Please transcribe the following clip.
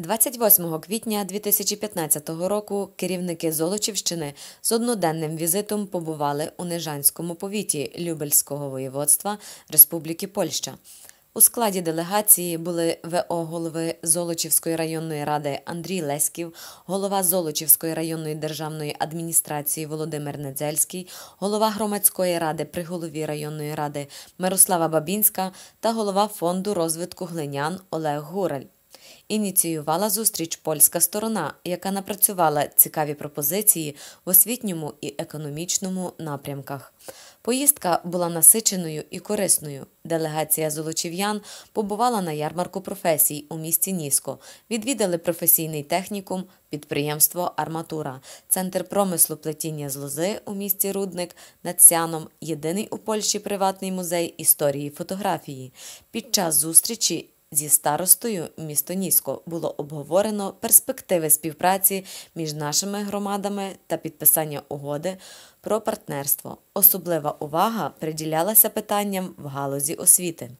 28 квітня 2015 року керівники Золочівщини з одноденним візитом побували у Нежанському повіті Любельського воєводства Республіки Польща. У складі делегації були ВО голови Золочівської районної ради Андрій Леськів, голова Золочівської районної державної адміністрації Володимир Недзельський, голова громадської ради при голові районної ради Мирослава Бабінська та голова фонду розвитку глинян Олег Гураль. Ініціювала зустріч польська сторона, яка напрацювала цікаві пропозиції в освітньому і економічному напрямках. Поїздка була насиченою і корисною. Делегація золочів'ян побувала на ярмарку професій у місті Ніско, відвідали професійний технікум, підприємство Арматура, центр промислу плетіння з лози у місті Рудник над Сяном, єдиний у Польщі приватний музей історії фотографії. Під час зустрічі Зі старостою місто Ніско було обговорено перспективи співпраці між нашими громадами та підписання угоди про партнерство. Особлива увага приділялася питанням в галузі освіти.